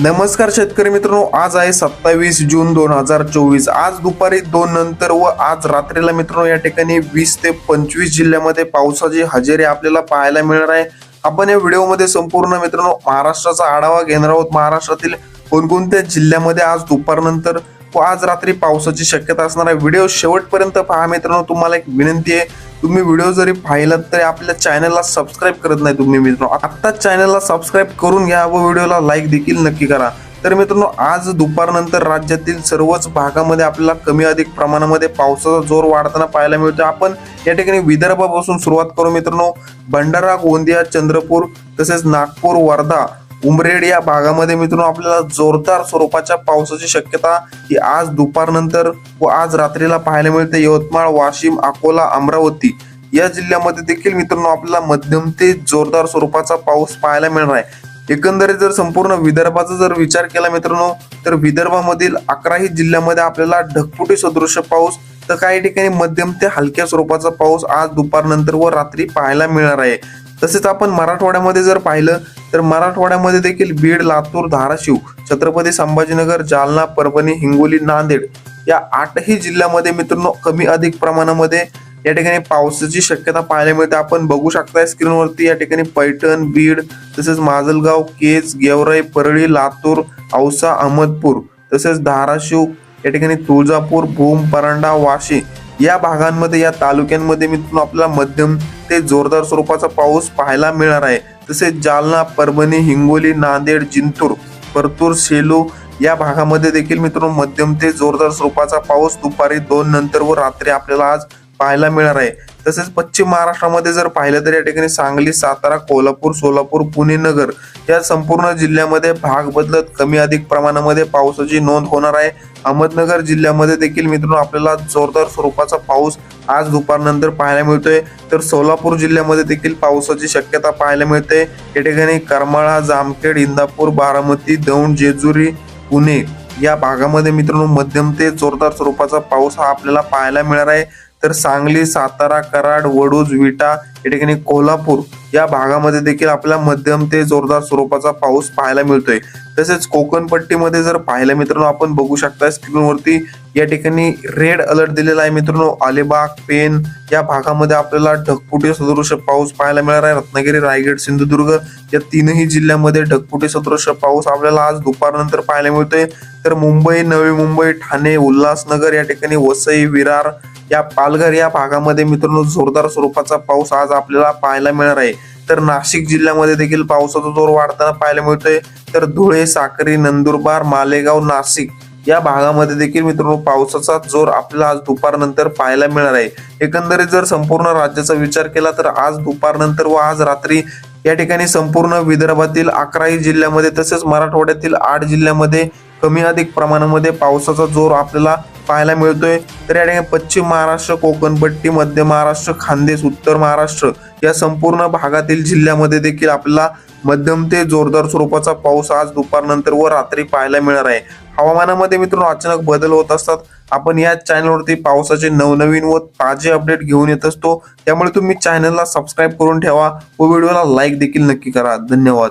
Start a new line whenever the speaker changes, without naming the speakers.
नमस्कार शेतकरी मित्रांनो आज आहे सत्तावीस जून दोन हजार चोवीस. आज दुपारी दोन नंतर व आज रात्रीला मित्रांनो या ठिकाणी वीस ते पंचवीस जिल्ह्यामध्ये पावसाची हजेरी आपल्याला पाहायला मिळणार आहे. आपण या व्हिडिओमध्ये संपूर्ण मित्रांनो महाराष्ट्राचा आढावा घेणार आहोत. महाराष्ट्रातील कोणकोणत्या जिल्ह्यामध्ये आज दुपारनंतर व आज रात्री पावसाची शक्यता असणार आहे. व्हिडिओ शेवटपर्यंत पहा मित्रांनो तुम्हाला एक विनंती आहे. तुम्ही व्हिडिओ जरी पाहिलात तरी आपल्या चॅनलला सबस्क्राईब करत नाही तुम्ही मित्रांनो. आत्ताच चॅनलला सबस्क्राईब करून घ्या व व्हिडिओला लाईक देखील नक्की करा. तर मित्रांनो आज दुपारनंतर राज्यातील सर्वच भागामध्ये आपल्याला कमी अधिक प्रमाणामध्ये पावसाचा जोर वाढताना पाहायला मिळतो आपण या ठिकाणी विदर्भापासून सुरुवात करू मित्रांनो. भंडारा गोंदिया चंद्रपूर तसेच नागपूर वर्धा उमरेड या भागामध्ये मित्रांनो आपल्याला जोरदार स्वरूपाच्या पावसाची शक्यता ही आज दुपारनंतर व आज रात्रीला पाहायला मिळते. यवतमाळ वाशिम अकोला अमरावती या जिल्ह्यामध्ये देखील मित्रांनो आपल्याला मध्यम ते जोरदार स्वरूपाचा पाऊस पाहायला मिळणार आहे. एकंदरीत जर संपूर्ण विदर्भाचा जर विचार केला मित्रांनो तर विदर्भामधील अकराही जिल्ह्यामध्ये आपल्याला ढगफुटी सदृश्य पाऊस तर काही ठिकाणी मध्यम ते हलक्या स्वरूपाचा पाऊस आज दुपारनंतर व रात्री पाहायला मिळणार आहे. तसेच आपण मराठवाड्यामध्ये जर पाहिलं तर मराठवाड्यामध्ये देखील बीड लातूर धाराशिव छत्रपती संभाजीनगर जालना परभणी हिंगोली नांदेड या आठही जिल्ह्यामध्ये मित्रांनो कमी अधिक प्रमाणामध्ये या ठिकाणी पावसाची शक्यता पाहायला मिळते. आपण बघू शकताय स्क्रीनवरती या ठिकाणी पैठण बीड तसेच माजलगाव केज गेवराई परळी लातूर औसा अहमदपूर तसेच धाराशिव या ठिकाणी तुळजापूर भूम परांडा वाशी या भागांमध्ये या तालुक्यांमध्ये मित्रांनो आपल्याला मध्यम ते जोरदार स्वरूपाचा पाऊस पाहायला मिळणार आहे. तसेच जालना परभणी हिंगोली नांदेड जिंतूर परतूर सेलू या भागामध्ये देखील मित्रांनो मध्यम ते जोरदार स्वरूपाचा पाऊस दुपारी दोन नंतर व रात्री आपल्याला आज पाहायला मिळणार आहे. तसेच पश्चिम महाराष्ट्रामध्ये जर पाहिलं तर या ठिकाणी सांगली सातारा कोल्हापूर सोलापूर पुणे नगर या संपूर्ण जिल्ह्यामध्ये भाग बदलत कमी अधिक प्रमाणामध्ये पावसाची नोंद होणार आहे. अहमदनगर जिल्ह्यामध्ये देखील मित्रांनो आपल्याला जोरदार स्वरूपाचा पाऊस आज दुपारनंतर पाहायला मिळतोय. तर सोलापूर जिल्ह्यामध्ये देखील पावसाची शक्यता पाहायला मिळते. या ठिकाणी करमाळा जामखेड इंदापूर बारामती दौंड जेजुरी पुणे या भागामध्ये मित्रांनो मध्यम ते जोरदार स्वरूपाचा पाऊस हा आपल्याला पाहायला मिळणार आहे. तर सांगली सातारा कराड वडूज विटा या ठिकाणी कोल्हापूर या भागामध्ये देखील आपल्याला मध्यम ते जोरदार स्वरूपाचा पाऊस पाहायला मिळतोय. तसेच कोकणपट्टीमध्ये जर पाहिलं मित्रांनो आपण बघू शकता स्क्रीनवरती या ठिकाणी रेड अलर्ट दिलेला आहे मित्रांनो. अलिबाग पेन या भागामध्ये आपल्याला ढगफुटी सदृश पाऊस पाहायला मिळणार आहे. रत्नागिरी रायगड सिंधुदुर्ग या तीनही जिल्ह्यामध्ये ढगफुटी सदृश पाऊस आपल्याला आज दुपारनंतर पाहायला मिळतोय. तर मुंबई नवी मुंबई ठाणे उल्हासनगर या ठिकाणी वसई विरार या पालघर या भागामध्ये मित्रांनो जोरदार स्वरूपाचा पाऊस आज आपल्याला पाहायला मिळणार आहे. तर नाशिक जिल्ह्यामध्ये देखील पावसाचा जोर वाढताना पाहायला मिळतोय. तर धुळे साक्री नंदुरबार मालेगाव नाशिक या भागामध्ये देखील मित्रांनो पावसाचा जोर आपल्याला आज दुपारनंतर पाहायला मिळणार आहे. एकंदरीत जर संपूर्ण राज्याचा विचार केला तर आज दुपारनंतर व आज रात्री या ठिकाणी संपूर्ण विदर्भातील अकराही जिल्ह्यामध्ये तसेच मराठवाड्यातील आठ जिल्ह्यामध्ये कमी अधिक प्रमाणामध्ये पावसाचा जोर आपल्याला पाहायला मिळतोय. तर या ठिकाणी पश्चिम महाराष्ट्र कोकणपट्टी मध्य महाराष्ट्र खानदेश उत्तर महाराष्ट्र या संपूर्ण भागातील जिल्ह्यामध्ये देखील आपल्याला मध्यम ते जोरदार स्वरूपाचा पाऊस आज दुपारनंतर व रात्री पाहायला मिळणार आहे. हवामानामध्ये मित्रांनो अचानक बदल होत असतात. आपण या चॅनलवरती पावसाचे नवनवीन व ताजे अपडेट घेऊन येत असतो. त्यामुळे तुम्ही चॅनलला सबस्क्राईब करून ठेवा व व्हिडिओला लाईक देखील नक्की करा. धन्यवाद.